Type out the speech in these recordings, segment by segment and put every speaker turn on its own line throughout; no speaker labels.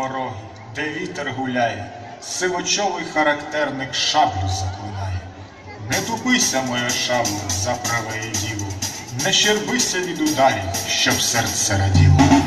порогів, де вітер гуляє, сивочовий характерник шаблю заклинає. Не тупися, моя шаблю, за праве діло, не щербися від ударів, щоб серце раділо.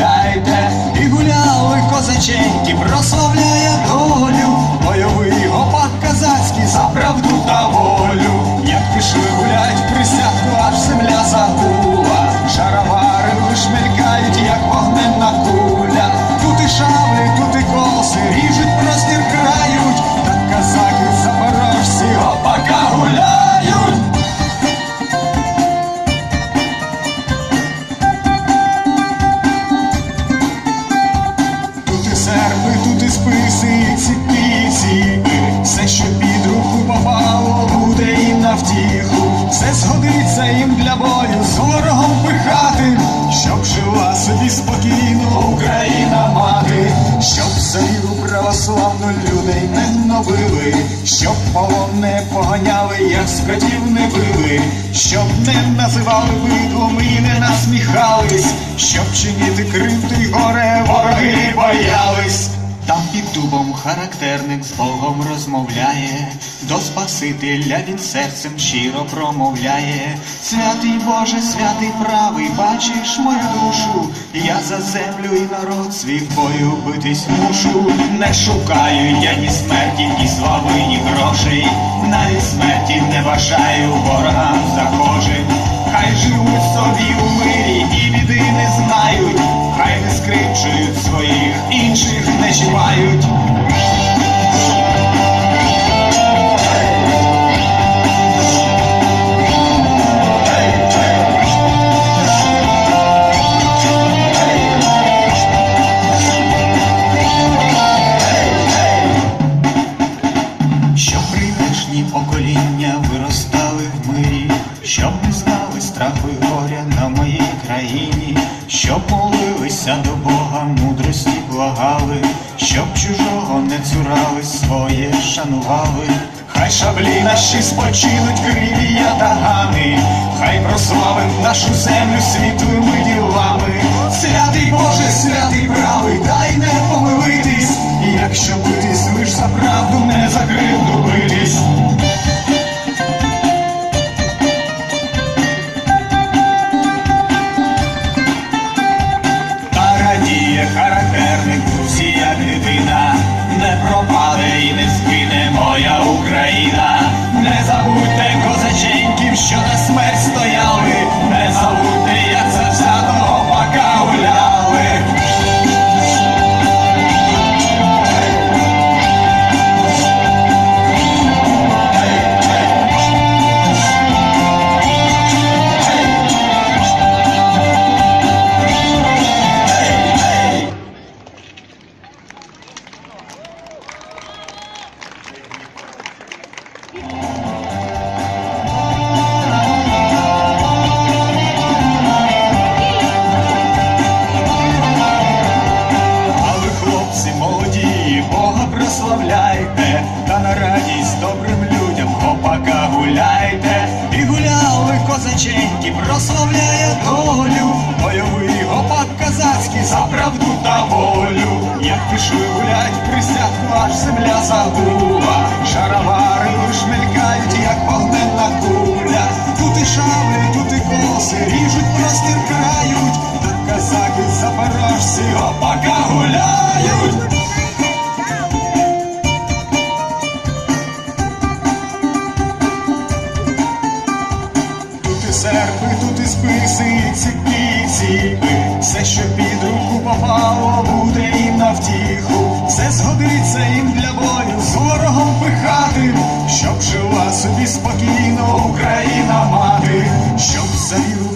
Гуляйте. І гуляли козаченьки, Україна мати, щоб віру православну людей не гнобили, щоб полон не поганяли, як скотів не били, щоб не називали бидлом і не насміхались, щоб чинити кривди горе вороги боялись. Там під дубом характерник з Богом розмовляє, до Спасителя він серцем щиро промовляє. Святий Боже, святий правий, бачиш мою душу, я за землю і народ свій в бою битись мушу. Не шукаю я ні смерті, ні слави, ні грошей, навіть смерті не бажаю ворогам чіпають. Щоб прийдешні покоління виростали в мирі, щоб шанували. Хай шаблі наші спочинуть криві ятагани, хай прославим нашу землю світлими ділами. Святий Боже, святий правий, дай не помилитись, і якщо битись лиш за правду, не за кривду. Прославляйте, та на радість добрим людям хопака гуляйте. І гуляли козаченьки, прославляє долю, бойовий гопак казацький за правду та волю. Як пішли гулять, присядку аж земля загула. Шаровари лиш мелькають, як вогненна куля. Тут і шаблі, тут і коси, ріжуть простір крають. Так казаки запорожці опака гуляють. Спокійно Україна мати, щоб за віру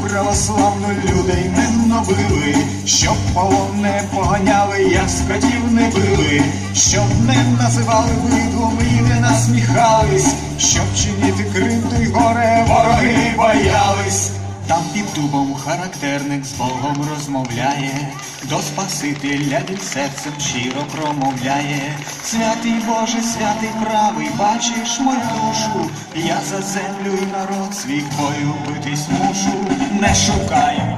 людей не гнобили, щоб полон не поганяли, як скотів не били, щоб не називали видом і не насміхались, щоб чинити кривду й горе вороги боялись. Там під дубом характерник з Богом розмовляє, до Спасителя він серцем щиро промовляє. Святий Боже, святий правий, бачиш мою душу, я за землю і народ свій битись мушу. Не шукай